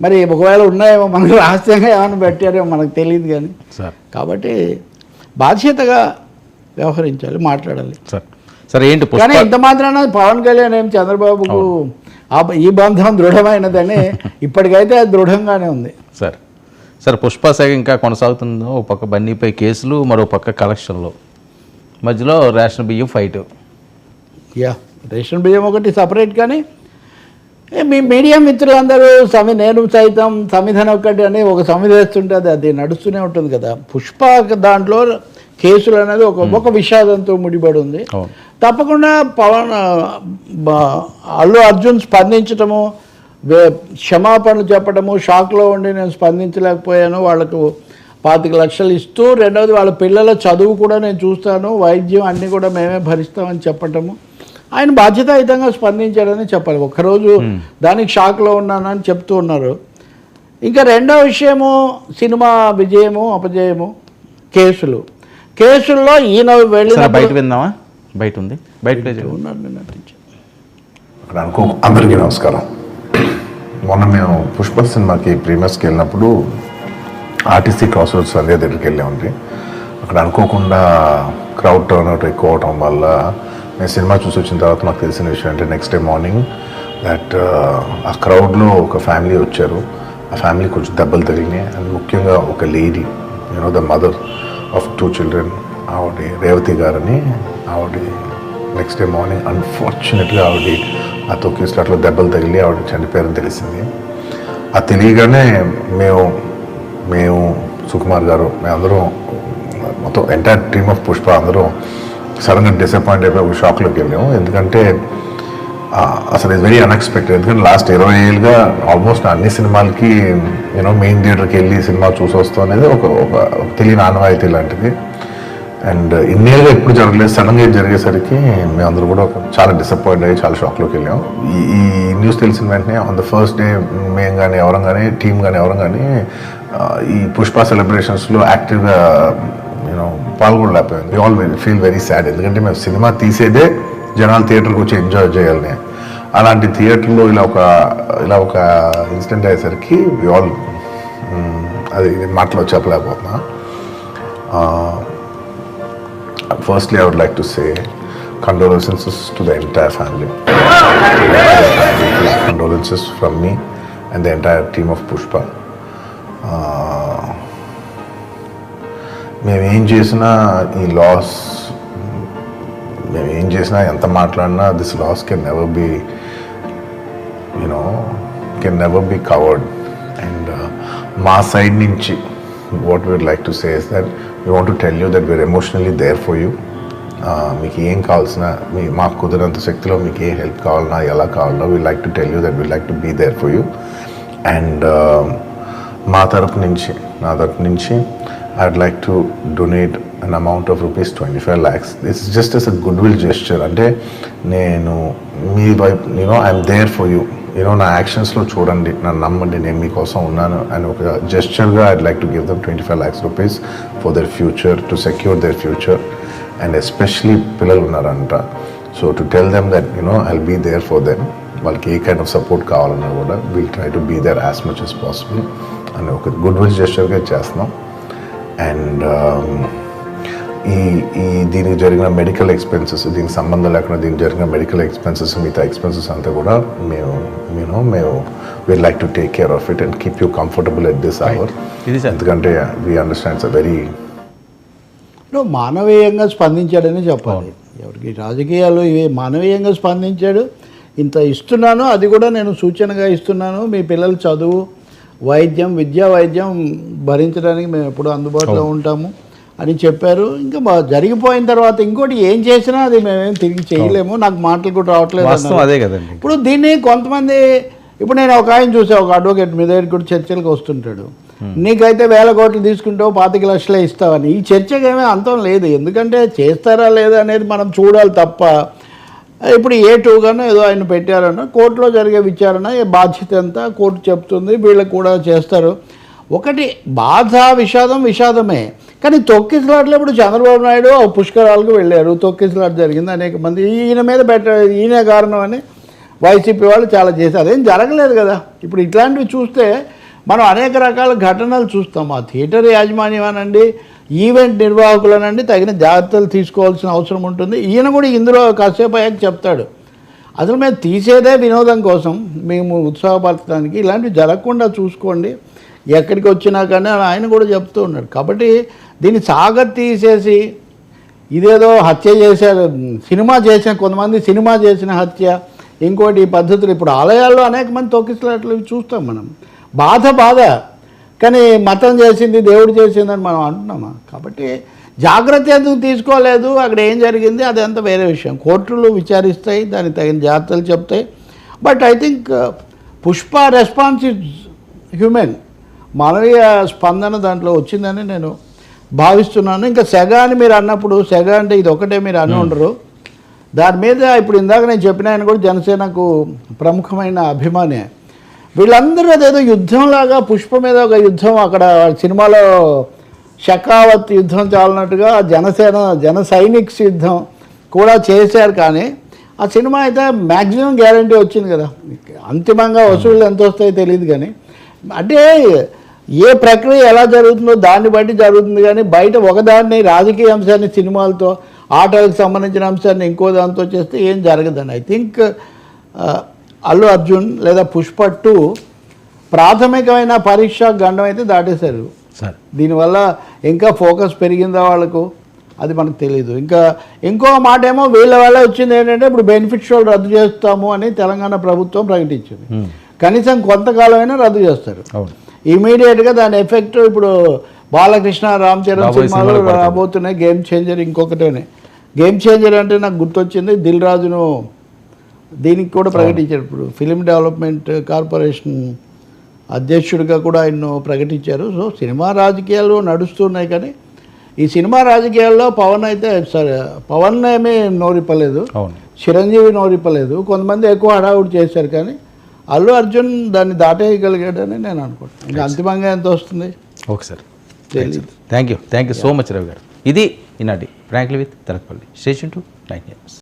మరి ఒకవేళ ఉన్నాయేమో మనకు రహస్యంగా ఏమైనా పెట్టారేమో మనకు తెలియదు కానీ. సార్. కాబట్టి బాధ్యతగా వ్యవహరించాలి మాట్లాడాలి. సార్. సార్ ఏంటి కానీ ఇంత మాత్రాన పవన్ కళ్యాణ్ ఏం చంద్రబాబుకు ఈ బంధం దృఢమైనదని ఇప్పటికైతే అది దృఢంగానే ఉంది. సార్. సార్ పుష్ప శాఖ ఇంకా కొనసాగుతుందో? ఒక పక్క బన్నీపై కేసులు మరో పక్క కలెక్షన్లు. మధ్యలో రేషన్ బియ్యం ఫైట్. యా రేషన్ బియ్యం ఒకటి సపరేట్ కానీ మీ మీడియా మిత్రులందరూ సమి నేను సైతం సమిధన ఒకటి అని ఒక సమిధ వేస్తుంటే అది అది నడుస్తూనే ఉంటుంది కదా. పుష్ప దాంట్లో కేసులు అనేది ఒక ఒక విషాదంతో ముడిపడి ఉంది తప్పకుండా పవన్ అల్లు అర్జున్ స్పందించటము క్షమాపణలు చెప్పడము షాక్లో ఉండి నేను స్పందించలేకపోయాను వాళ్ళకు పాతిక లక్షలు ఇస్తూ రెండవది వాళ్ళ పిల్లల చదువు కూడా నేను చూస్తాను వైద్యం అన్నీ కూడా మేమే భరిస్తామని చెప్పటము. ఆయన బాధ్యతాయుతంగా స్పందించాడని చెప్పాలి. ఒక్కరోజు దానికి షాక్లో ఉన్నానని చెప్తూ ఉన్నారు. ఇంకా రెండో విషయము సినిమా విజయము అపజయము కేసులు. కేసుల్లో ఈయన వెళ్ళిన బయట విందామా? బయట ఉంది బయట. ఉన్నారు నుంచి. అక్కడ అనుకో అందరికీ నమస్కారం. మొన్న మేము పుష్ప సినిమాకి ప్రీమియర్స్కి వెళ్ళినప్పుడు ఆర్టీసీ క్రాస్ రోడ్స్ సంధ్య దగ్గరికి వెళ్ళామండి. అక్కడ అనుకోకుండా క్రౌడ్ టర్న్ అవుట్ ఎక్కువ అవటం వల్ల మేము సినిమా చూసి వచ్చిన తర్వాత మాకు తెలిసిన విషయం అంటే నెక్స్ట్ డే మార్నింగ్ దట్ ఆ క్రౌడ్లో ఒక ఫ్యామిలీ వచ్చారు. ఆ ఫ్యామిలీ కొంచెం దెబ్బలు తగిలినాయి. అండ్ ముఖ్యంగా ఒక lady you know the mother of two children ఆవిడ రేవతి గారని ఆవిడ నెక్స్ట్ డే మార్నింగ్ అన్ఫార్చునేట్గా ఆవిడ ఆ తొక్కి అట్లా దెబ్బలు తగిలి ఆవిడ చనిపోయారని తెలిసింది. అది తెలియగానే మేము మేము సుకుమార్ గారు మేమందరం మొత్తం ఎంటైర్ టీమ్ ఆఫ్ పుష్ప అందరూ సడన్గా డిసప్పాయింట్ అయిపోయి ఒక షాక్లోకి వెళ్ళాము. ఎందుకంటే అసలు ఇది వెరీ అన్ఎక్స్పెక్టెడ్ ఎందుకంటే లాస్ట్ ఇరవై ఏళ్ళుగా ఆల్మోస్ట్ అన్ని సినిమాలకి యూనో మెయిన్ థియేటర్కి వెళ్ళి సినిమా చూసి వస్తాం అనేది ఒక ఒక తెలియని ఆనవాయితీ లాంటిది. అండ్ ఇన్నేళ్ళుగా ఎప్పుడు జరగలేదు సడన్గా జరిగేసరికి మేమందరూ కూడా చాలా డిసప్పాయింట్ అయ్యి చాలా షాక్లోకి వెళ్ళాం ఈ ఈ న్యూస్ తెలిసిన వెంటనే ఆన్ ద ఫస్ట్ డే మేము కానీ ఎవరం కానీ టీం కానీ ఎవరం కానీ ఈ పుష్ప సెలబ్రేషన్స్లో యాక్టివ్గా you know పాల్గొనలేకపోయింది we all feel very sad ఎందుకంటే మేము సినిమా తీసేదే జనాలు థియేటర్కి వచ్చి ఎంజాయ్ చేయాలని. అలాంటి థియేటర్లో ఇలా ఒక ఇలా ఒక ఇన్సిడెంట్ అయ్యేసరికి వి ఆల్ అది మాటలో చెప్పలేకపోతున్నా. Firstly I would like to say condolences to the entire family condolences from me and the entire team of Pushpa మేమేం చేసినా ఈ లాస్ మేము ఏం చేసినా ఎంత మాట్లాడినా this loss can never be you know can never be covered and మా side నుంచి what we'd like to say is that we want to tell you that we're emotionally there for you మీకు ఏం కావాల్సిన మీ మాకు కుదిరినంత శక్తిలో మీకు ఏ help కావాలన్నా ఎలా కావాలన్నా we like to tell you that we like to be there for you and మా తరపు నుంచి నా తరపు నుంచి I'd like to donate an amount of rupees twenty five lakhs this just as a goodwill gesture అంటే నేను మీ వైపు you know I'm there for you you know నా యాక్షన్స్లో చూడండి నన్ను నమ్మండి నేను మీకోసం ఉన్నాను అని ఒక జెస్చర్గా I'd like to give them twenty five lakhs rupees for their future to secure their future and especially పిల్లలు ఉన్నారంట. So to tell them that you know I'll be there for them వాళ్ళకి ఏ కైండ్ ఆఫ్ సపోర్ట్ కావాలన్నా కూడా will try to be there as much as possible అని ఒక good will జెస్చర్గా చేస్తున్నాం. And ఈ ఈ దీనికి జరిగిన మెడికల్ ఎక్స్పెన్సెస్ దీనికి సంబంధం లేకుండా దీనికి జరిగిన మెడికల్ ఎక్స్పెన్సెస్ మిగతా ఎక్స్పెన్సెస్ అంతా కూడా మేము మేము మేము we like to take care of it and keep you comfortable at this hour ఎందుకంటే వీ అండర్స్టాండ్స్ అ వెరీ మానవీయంగా స్పందించాడని చెప్పాలి. ఎవరికి రాజకీయాలు ఇవి మానవీయంగా స్పందించాడు. ఇంత ఇస్తున్నాను అది కూడా నేను సూచనగా ఇస్తున్నాను. మీ పిల్లల చదువు వైద్యం విద్యా వైద్యం భరించడానికి మేము ఎప్పుడూ అందుబాటులో ఉంటాము అని చెప్పారు. ఇంకా జరిగిపోయిన తర్వాత ఇంకోటి ఏం చేసినా అది మేమేం తిరిగి చేయలేము. నాకు మాటలు కూడా రావట్లేదు. అదే కదండి. ఇప్పుడు దీన్ని కొంతమంది ఇప్పుడు నేను ఒక ఆయన చూసా ఒక అడ్వకేట్ మీ దగ్గర కూడా చర్చలకు వస్తుంటాడు. నీకైతే వేల కోట్లు తీసుకుంటావు పాతిక లక్షలే ఇస్తావని. ఈ చర్చకి ఏమీ అంతం లేదు. ఎందుకంటే చేస్తారా లేదా అనేది మనం చూడాలి తప్ప ఇప్పుడు ఏ టూగానో ఏదో ఆయన పెట్టారన్న కోర్టులో జరిగే విచారణ బాధ్యత ఎంత కోర్టు చెప్తుంది వీళ్ళకి కూడా చేస్తారు. ఒకటి బాధ విషాదం విషాదమే. కానీ తొక్కిసలాట్లు ఇప్పుడు చంద్రబాబు నాయుడు ఆ పుష్కరాలకు వెళ్ళారు. తొక్కిసలాట జరిగింది అనేక మంది. ఈయన మీద పెట్ట ఈయన కారణం అని వైసీపీ వాళ్ళు చాలా చేశారు. ఏం జరగలేదు కదా. ఇప్పుడు ఇట్లాంటివి చూస్తే మనం అనేక రకాల ఘటనలు చూస్తాం. ఆ థియేటర్ యాజమాన్యం అనండి ఈవెంట్ నిర్వాహకులనండి తగిన జాగ్రత్తలు తీసుకోవాల్సిన అవసరం ఉంటుంది. ఈయన కూడా ఇందులో కాసేపు అయ్యాక చెప్తాడు. అసలు మేము తీసేదే వినోదం కోసం మేము ఉత్సాహపరచడానికి ఇలాంటివి జరగకుండా చూసుకోండి. ఎక్కడికి వచ్చినా కానీ అని ఆయన కూడా చెప్తూ ఉన్నాడు. కాబట్టి దీన్ని సాగ తీసేసి ఇదేదో హత్య చేశారు సినిమా చేసిన కొంతమంది సినిమా చేసిన హత్య ఇంకోటి ఈ పద్ధతులు. ఇప్పుడు ఆలయాల్లో అనేక మంది తొక్కిసలాట్లు చూస్తాం మనం. బాధ బాధ. కానీ మతం చేసింది దేవుడు చేసిందని మనం అంటున్నామా? కాబట్టి జాగ్రత్త ఎందుకు తీసుకోలేదు? అక్కడ ఏం జరిగింది? అదంతా వేరే విషయం. కోర్టులు విచారిస్తాయి దానికి తగిన జాగ్రత్తలు చెప్తాయి. But I think Pushpa response is human. మానవీయ స్పందన దాంట్లో వచ్చిందని నేను భావిస్తున్నాను. ఇంకా సెగ అని మీరు అన్నప్పుడు సెగ అంటే ఇది ఒకటే మీరు అని ఉండరు. దాని మీద ఇప్పుడు ఇందాక నేను చెప్పిన ఆయన కూడా జనసేనకు ప్రముఖమైన అభిమానే. వీళ్ళందరూ అదేదో యుద్ధంలాగా పుష్ప మీద ఒక యుద్ధం అక్కడ సినిమాలో షకావత్ యుద్ధం చాలినట్టుగా జనసేన జన సైనిక్స్ యుద్ధం కూడా చేశారు కానీ ఆ సినిమా అయితే మ్యాక్సిమం గ్యారంటీ వచ్చింది కదా. అంతిమంగా వసూళ్ళు ఎంత వస్తాయో తెలియదు కానీ అంటే ఏ ప్రక్రియ ఎలా జరుగుతుందో దాన్ని బట్టి జరుగుతుంది కానీ బయట ఒకదాన్ని రాజకీయ అంశాన్ని సినిమాలతో ఆటలకు సంబంధించిన అంశాన్ని ఇంకో దాంతో చేస్తే ఏం జరగదని ఐ థింక్ అల్లు అర్జున్ లేదా పుష్ప టూ ప్రాథమికమైన పరీక్ష గండం అయితే దాటేశారు. సార్. దీనివల్ల ఇంకా ఫోకస్ పెరిగిందా వాళ్ళకు? అది మనకు తెలియదు ఇంకా ఇంకో మాట ఏమో వీళ్ళ వల్ల వచ్చింది ఏంటంటే ఇప్పుడు బెనిఫిట్ షోలు రద్దు చేస్తాము అని తెలంగాణ ప్రభుత్వం ప్రకటించింది. కనీసం కొంతకాలమైనా రద్దు చేస్తారు. ఇమీడియట్గా దాని ఎఫెక్ట్ ఇప్పుడు బాలకృష్ణ రామ్ చరణ్ సినిమాలు. రాబోతున్నాయి. గేమ్ చేంజర్ ఇంకొకటేనే. గేమ్ చేంజర్ అంటే నాకు గుర్తొచ్చింది దిల్ రాజును దీనికి కూడా ప్రకటించారు. ఇప్పుడు ఫిలిం డెవలప్మెంట్ కార్పొరేషన్ అధ్యక్షుడిగా కూడా ఆయన ప్రకటించారు. సో సినిమా రాజకీయాలు నడుస్తున్నాయి కానీ ఈ సినిమా రాజకీయాల్లో పవన్ అయితే సరే పవన్ ఏమీ నోరిప్పలేదు. అవును. చిరంజీవి నోరిప్పలేదు. కొంతమంది ఎక్కువ హడావుడి చేశారు కానీ అల్లు అర్జున్ దాన్ని దాటేయగలిగాడని నేను అనుకుంటున్నాను. ఇంకా అంతిమంగా ఎంత వస్తుంది? Okay sir. తెలియదు thank you thank you so much Ravi garu. ఇది ఈనాటి frankly with Tarathpalli station to nine years